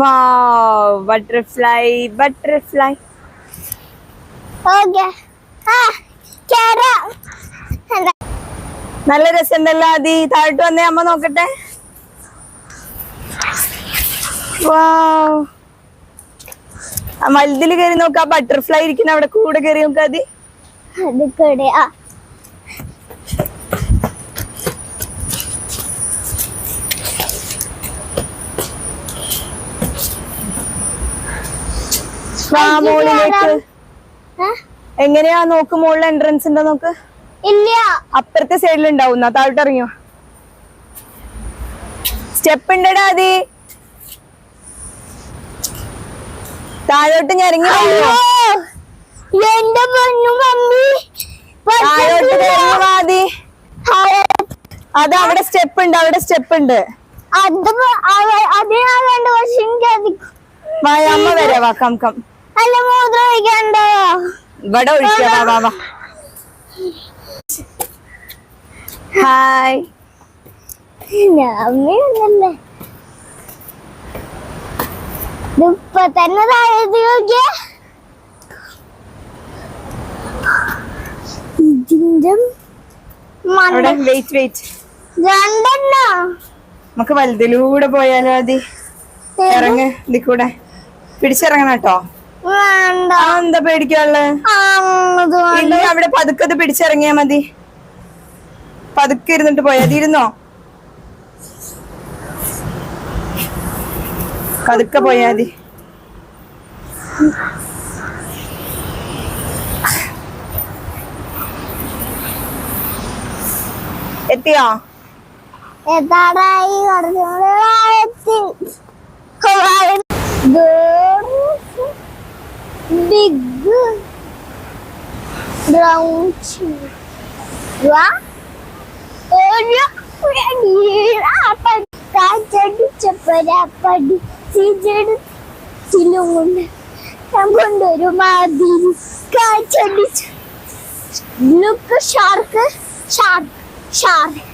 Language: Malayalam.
വാവ് ബട്ടർഫ്ലൈ ബട്ടർഫ്ലൈ Okay. കേറാം. എന്താ നല്ല രസമുണ്ടല്ലോ ആദി. താഴോട്ട് വന്നേ അമ്മ നോക്കട്ടെ. വലുതിൽ കയറി നോക്ക. ബട്ടർഫ്ലൈ ഇരിക്കുന്ന അവിടെ കൂടെ കയറി നോക്ക ആദി. അത് കൂടെ ആ. മോളിലേക്ക്? എങ്ങനെയാ? നോക്ക് മുകളിൽ എൻട്രൻസ് ഉണ്ടോ നോക്ക്. ഇല്ല. അപ്പുറത്തെ സൈഡിൽ ഉണ്ടാവും എന്നാ താഴോട്ട് ഇറങ്ങിയോ? സ്റ്റെപ്പ് ഉണ്ടടാ അതി. താഴോട്ട് ഞാൻ ഇറങ്ങി എന്റെ പൊന്നു മമ്മി. താഴോട്ട് ആദി അത്. അവിടെ സ്റ്റെപ്പ് ഉണ്ട് അവിടെ സ്റ്റെപ്പ് ഉണ്ട്. അത് പ- അവ- അത് ഞാൻ കണ്ടു പക്ഷെ വരാ വാ കം കം. അല്ല മൂത്രം ഒഴിക്കണ്ടോ ഇവിടെ ഒഴിക്കാം വാ വാ വാ. ഹായ്. അമ്മയൊന്നല്ലേ ഇപ്പൊ തന്നെ താഴത്ത് നോക്കിയ. ഇതിന്റെ മണ്ട അവിടെ വെയിറ്റ് വെയിറ്റ് രണ്ടെണ്ണോ? നമുക്ക് വലുതിലൂടെ പോയാലോ അതി ഇറങ്ങ് ഇതിക്കൂടെ. കൂടെ പിടിച്ചിറങ്ങണം കേട്ടോ. എന്താ ഇനി അവിടെ പതുക്കത് പിടിച്ചിറങ്ങിയാ മതി. പതുക്കെ ഇരുന്നിട്ട് പോയാ മതി. ഇരുന്നോ? പതുക്കെ പോയാ മതി. എത്തിയോ? എത്താടായി കുറച്ചുകൂടെ ബിഗ് ബ്രൗൺ വാ ഒരു പഠിച്ചപ്പടി ചിലുമുണ്ട് ഞാൻ കൊണ്ടൊരു മാതിരി കാച്ചടിച്ച് ലുക്ക് ഷാർക്ക് ഷാർക്ക് ഷാർക്ക്.